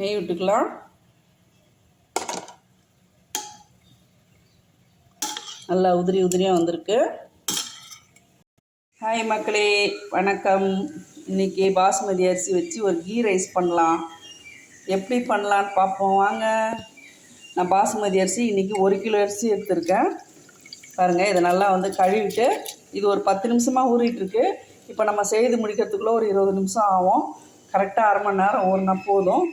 நெய் விட்டுக்கலாம். நல்லா உதிரி உதிரியாக வந்திருக்கு. ஹாய் மக்களே வணக்கம். இன்றைக்கி பாஸ்மதி அரிசி வச்சு ஒரு கீ ரைஸ் பண்ணலாம். எப்படி பண்ணலான்னு பார்ப்போம். வாங்க. நான் பாஸ்மதி அரிசி இன்றைக்கி ஒரு கிலோ அரிசி எடுத்திருக்கேன். பாருங்கள் இதை நல்லா வந்து கழுவிட்டு இது ஒரு பத்து நிமிஷமாக ஊறிட்டுருக்கு. இப்போ நம்ம செய்து முடிக்கிறதுக்குள்ளே ஒரு இருபது நிமிஷம் ஆகும். கரெக்டாக அரை மணி நேரம் ஊறினா போதும்.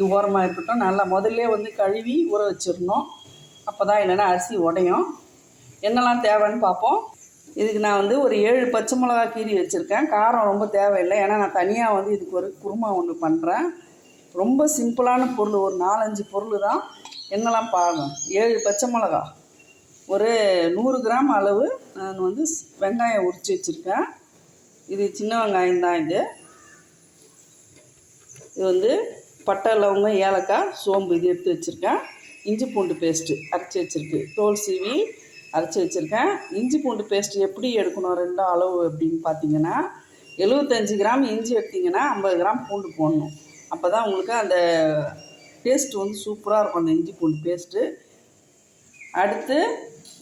இது ஓரமாக இருக்கட்டும். நல்லா முதல்ல வந்து கழுவி ஊற வச்சிடணும். அப்போ தான் இல்லைன்னா அரிசி உடையும். என்னெல்லாம் தேவைன்னு பார்ப்போம். இதுக்கு நான் வந்து ஒரு ஏழு பச்சை மிளகா கீரி வச்சுருக்கேன். காரம் ரொம்ப தேவையில்லை. ஏன்னா நான் தனியாக வந்து இதுக்கு ஒரு குருமா ஒன்று பண்ணுறேன் ரொம்ப சிம்பிளான பொருள். ஒரு நாலஞ்சு பொருள் தான் என்னெல்லாம் பாருங்கள் ஏழு பச்சை மிளகா. ஒரு நூறு கிராம் அளவு நான் வந்து வெங்காயம் உரித்து வச்சுருக்கேன். இது சின்ன வெங்காயம் தான் இது. இது வந்து பட்டை லவங்கம் ஏலக்காய் சோம்பு இது எடுத்து வச்சுருக்கேன். இஞ்சி பூண்டு பேஸ்ட்டு அரைச்சி வச்சுருக்கு. தோல் சீவி அரைச்சி வச்சுருக்கேன். இஞ்சி பூண்டு பேஸ்ட்டு எப்படி எடுக்கணும் ரெண்டும் அளவு அப்படின்னு பார்த்தீங்கன்னா எழுபத்தஞ்சி கிராம் இஞ்சி எடுத்திங்கன்னா ஐம்பது கிராம் பூண்டு போடணும். அப்போ தான் உங்களுக்கு அந்த டேஸ்ட் வந்து சூப்பராக இருக்கும் அந்த இஞ்சி பூண்டு பேஸ்ட்டு அடுத்து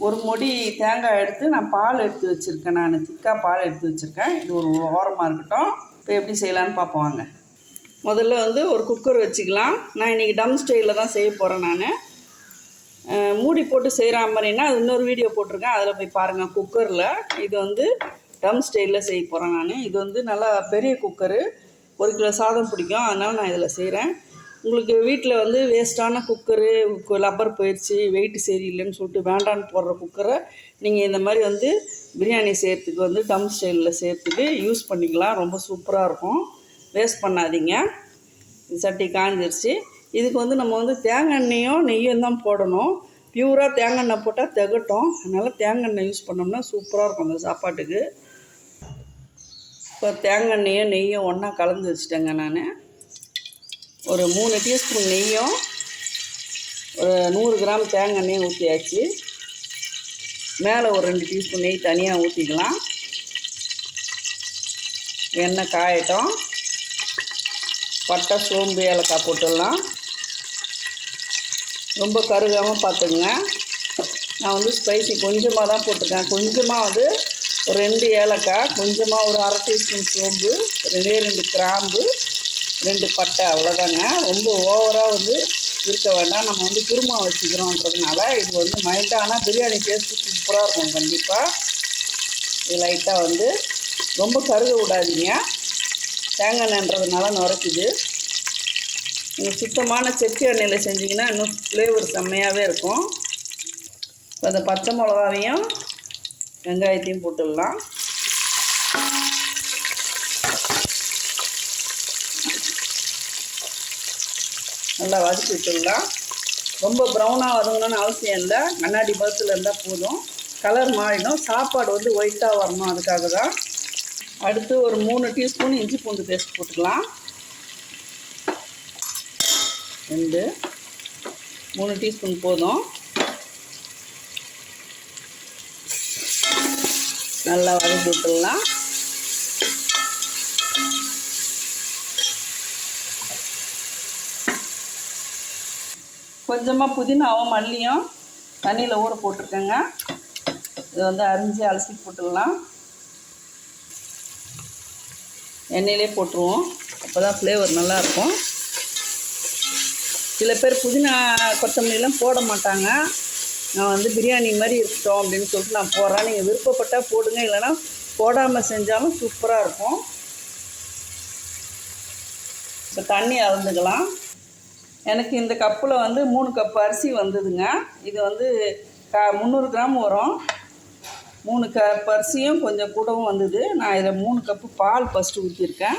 ஒரு மொடி தேங்காய் எடுத்து நான் பால் எடுத்து வச்சுருக்கேன் நான். திக்காக பால் எடுத்து வச்சுருக்கேன். இது ஒரு ஓரமாக இருக்கட்டும். இப்போ எப்படி செய்யலான்னு பார்ப்போம் வாங்க. முதல்ல வந்து ஒரு குக்கர் வச்சுக்கலாம். நான் இன்றைக்கி டம் ஸ்டைலில் தான் செய்ய போகிறேன் நான். மூடி போட்டு செய்கிற மாதிரின்னா அது இன்னொரு வீடியோ போட்டிருக்கேன். அதில் போய் பாருங்கள் குக்கரில் இது வந்து டம் ஸ்டைலில் செய்ய போகிறேன் நான். இது வந்து நல்லா பெரிய குக்கரு ஒரு கிலோ சாதம் பிடிக்கும். அதனால் நான் இதில் செய்கிறேன் உங்களுக்கு வீட்டில் வந்து வேஸ்ட்டான குக்கரு லப்பர் போயிடுச்சு வெயிட்டு சரியில்லைன்னு சொல்லிட்டு வேண்டான்னு போடுற குக்கரை நீங்கள் இந்த மாதிரி வந்து பிரியாணி செய்கிறதுக்கு வந்து டம் ஸ்டைலில் செய்கிறதுக்கு யூஸ் பண்ணிக்கலாம். ரொம்ப சூப்பராக இருக்கும். வேஸ்ட் பண்ணாதீங்க. சட்டி காஞ்சிருச்சு. இதுக்கு வந்து நம்ம வந்து தேங்காய் எண்ணெயும் நெய்யும் தான் போடணும். பியூராக தேங்காய் எண்ணெய் போட்டால் திகட்டும். அதனால் தேங்காய் எண்ணெய் யூஸ் பண்ணோம்னா சூப்பராக இருக்கும் அந்த சாப்பாட்டுக்கு. இப்போ தேங்காய் எண்ணெயும் நெய்யும் ஒன்றா கலந்து வச்சுட்டேங்க நான். ஒரு மூணு டீஸ்பூன் நெய்யும் ஒரு நூறு கிராம் தேங்காய் எண்ணெயும் ஊற்றியாச்சு மேலே ஒரு ரெண்டு டீஸ்பூன் நெய் தனியாக ஊற்றிக்கலாம் எண்ணெய் காயட்டும். பட்டை சோம்பு ஏலக்காய் போட்டுடலாம். ரொம்ப கருகாமல் பார்த்துக்குங்க. நான் வந்து ஸ்பைசி கொஞ்சமாக தான் போட்டிருக்கேன் கொஞ்சமாக வந்து ஒரு ரெண்டு ஏலக்காய் கொஞ்சமாக ஒரு அரை டீஸ்பூன் சோம்பு ரெண்டே ரெண்டு கிராம்பு ரெண்டு பட்டை அவ்வளோதாங்க. ரொம்ப ஓவராக வந்து இருக்க வேண்டாம். நம்ம வந்து குருமா வச்சுக்கிறோன்றதுனால இது வந்து மைல்டாக ஆனால் பிரியாணி டேஸ்ட்டு சூப்பராக இருக்கும் கண்டிப்பாக இது லைட்டாக வந்து ரொம்ப கருக விடாதீங்க தேங்காய் எண்ணெய்ன்றதுனால நுரைக்குது. நீங்கள் சுத்தமான செக்கு எண்ணெயில் செஞ்சிங்கன்னா இன்னும் ஃப்ளேவர் செம்மையாகவே இருக்கும். இப்போ அந்த பச்சை மிளகாவையும் வெங்காயத்தையும் போட்டுடலாம். நல்லா வதக்கி விட்டுடலாம் ரொம்ப ப்ரௌனாக வதங்கணும்னு அவசியம் இல்லை. கண்ணாடி பதத்தில் இருந்தால் போதும். கலர் மாறிடும். சாப்பாடு வந்து ஒயிட்டாக வரணும். அதுக்காக தான் அடுத்து ஒரு மூணு டீஸ்பூன் இஞ்சி பூண்டு பேஸ்ட் போட்டுக்கலாம். ரெண்டு மூணு டீஸ்பூன் போதும். நல்லா வதக்கி விட்டுடலாம். கொஞ்சமாக புதினாவும் மல்லியும் தண்ணியில் ஊற போட்டிருக்கேங்க. இது வந்து அரிஞ்சு அலசி போட்டுடலாம். எண்ணெயிலே போட்டுருவோம். அப்போ தான் ஃப்ளேவர் நல்லாயிருக்கும். சில பேர் புதினா கொத்தமல்லிலாம் போட மாட்டாங்க. நான் வந்து பிரியாணி மாதிரி இருக்கட்டும் அப்படின்னு சொல்லிட்டு நான் போடுறேன். நீங்கள் விருப்பப்பட்டால் போடுங்க. இல்லைன்னா போடாமல் செஞ்சாலும் சூப்பராக இருக்கும். இப்போ தண்ணி அளந்துக்கலாம். எனக்கு இந்த கப்பில் வந்து மூணு கப் அரிசி வந்ததுங்க. இது வந்து க முந்நூறு கிராம் வரும். மூணு கப் அரிசியும் கொஞ்சம் கூடவும் வந்தது. நான் இதில் மூணு கப்பு பால் ஃபஸ்ட்டு ஊற்றிருக்கேன்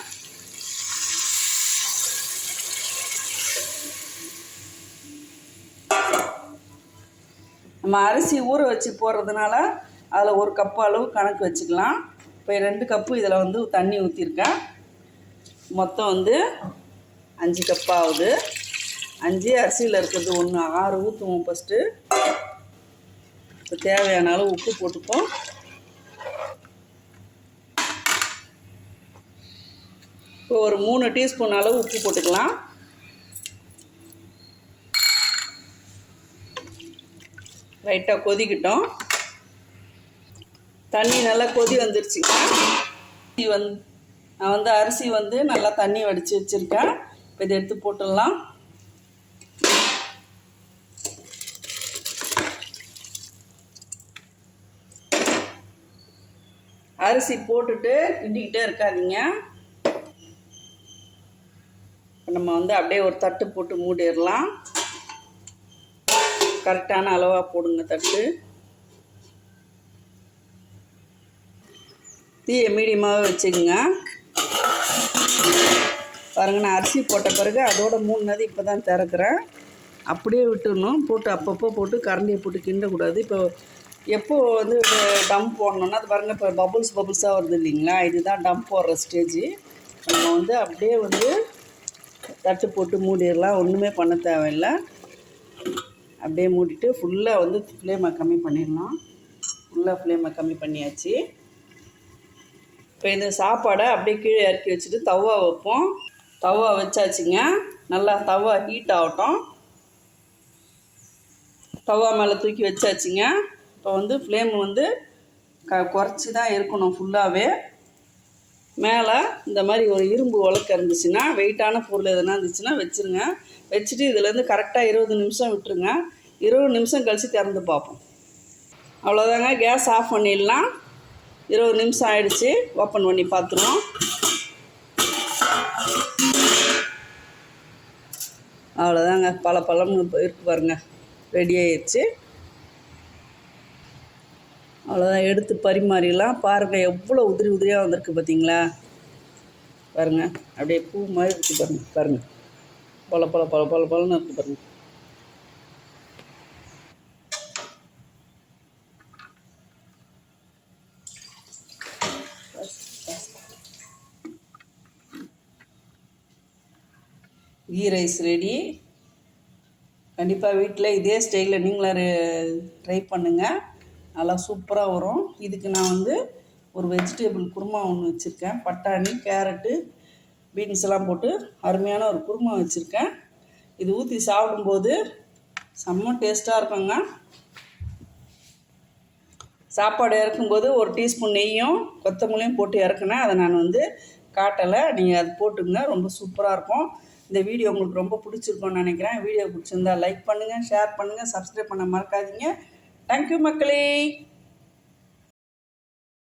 நம்ம அரிசி ஊற வச்சு போடுறதுனால அதில் ஒரு கப்பு அளவு கணக்கு வச்சுக்கலாம். இப்போ ரெண்டு கப்பு இதில் வந்து தண்ணி ஊற்றிருக்கேன் மொத்தம் வந்து அஞ்சு கப் ஆகுது. அஞ்சு அரிசியில் இருக்கிறது ஒன்று ஆறு ஊற்றுவோம் ஃபஸ்ட்டு இப்போ தேவையான அளவு உப்பு போட்டுப்போம். இப்போ ஒரு மூணு டீஸ்பூன் அளவு உப்பு போட்டுக்கலாம். லைட்டாக கொதிக்கிட்டோம். தண்ணி நல்லா கொதி வந்துருச்சுங்க அரிசி வந் நான் வந்து அரிசி வந்து நல்லா தண்ணி வடித்து வச்சுருக்கேன். இப்போ இதை எடுத்து போட்டுடலாம். அரிசி போட்டுட்டு கிண்டிக்கிட்டே இருக்காதிங்க. நம்ம வந்து அப்படியே ஒரு தட்டு போட்டு மூடிடலாம். கரெக்டான அளவாக போடுங்க தட்டு. தீயை மீடியமாகவே வச்சுக்கோங்க. பாருங்க நான் அரிசி போட்ட பிறகு அதோட மூணு நதி இப்போ தான் திறக்கிறேன். அப்படியே விட்டுடணும். போட்டு அப்பப்போ போட்டு கரண்டியை போட்டு கிண்டக்கூடாது. இப்போ எப்போ வந்து டம் போடணுன்னா அது பாருங்கள் இப்போ பபுள்ஸ் பபுள்ஸாக வருது இல்லைங்களா? இதுதான் டம் போடுற ஸ்டேஜ் நம்ம வந்து அப்படியே வந்து தட்டு போட்டு மூடிடலாம். ஒன்றுமே பண்ண தேவையில்லை. அப்படியே மூடிட்டு ஃபுல்லாக வந்து ஃப்ளேமை கம்மி பண்ணிடலாம். ஃபுல்லாக ஃப்ளேமை கம்மி பண்ணியாச்சு. இப்போ இந்த சாப்பாடை அப்படியே கீழே இறக்கி வச்சுட்டு தவா வைப்போம். தவா வச்சாச்சுங்க. நல்லா தவா ஹீட் ஆகட்டும். தவா மேலே தூக்கி வச்சாச்சுங்க. இப்போ வந்து ஃப்ளேம் வந்து க குறைச்சி தான் இருக்கணும் ஃபுல்லாகவே மேலே இந்த மாதிரி ஒரு இரும்பு உலக்க இருந்துச்சுன்னா வெயிட்டான பொருள் எதனா இருந்துச்சுன்னா வச்சுருங்க. வச்சுட்டு இதுலேருந்து கரெக்டாக இருபது நிமிஷம் விட்டுருங்க. இருபது நிமிஷம் கழித்து திறந்து பார்ப்போம். அவ்வளோதாங்க கேஸ் ஆஃப் பண்ணிடலாம். இருபது நிமிஷம் ஆயிடுச்சு ஓப்பன் பண்ணி பார்த்துருவோம். அவ்வளோதாங்க பல பழம் இருக்கு பாருங்க ரெடி ஆயிடுச்சு அவ்வளோதான் எடுத்து பரிமாறிடலாம். பாருங்கள் எவ்வளோ உதிரி உதிரியாக வந்திருக்கு பார்த்தீங்களா பாருங்க அப்படியே பூ மாதிரி இருக்குது பாருங்க பாருங்கள் பல பல பல பல பலன்னு இருக்குது பாருங்க. கீ ரைஸ் ரெடி கண்டிப்பாக வீட்டில் இதே ஸ்டைலில் நீங்களும் ட்ரை பண்ணுங்கள் நல்லா சூப்பராக வரும். இதுக்கு நான் வந்து ஒரு வெஜிடேபிள் குருமா ஒன்று வச்சுருக்கேன். பட்டாணி கேரட்டு பீன்ஸ் எல்லாம் போட்டு அருமையான ஒரு குருமா வச்சுருக்கேன். இது ஊற்றி சாப்பிடும்போது செம்ம டேஸ்ட்டாக இருக்குங்க. சாப்பாடு இறக்கும்போது ஒரு டீஸ்பூன் நெய்யும் கொத்தமல்லியும் போட்டு இறக்குனேன். அதை நான் வந்து காட்டலை. நீங்கள் அது போட்டுங்க ரொம்ப சூப்பராக இருக்கும். இந்த வீடியோ உங்களுக்கு ரொம்ப பிடிச்சிருக்கும்னு நினைக்கிறேன். வீடியோ பிடிச்சிருந்தா லைக் பண்ணுங்கள் ஷேர் பண்ணுங்கள் சப்ஸ்கிரைப் பண்ண மறக்காதீங்க. தேங்க்யூ மக்களே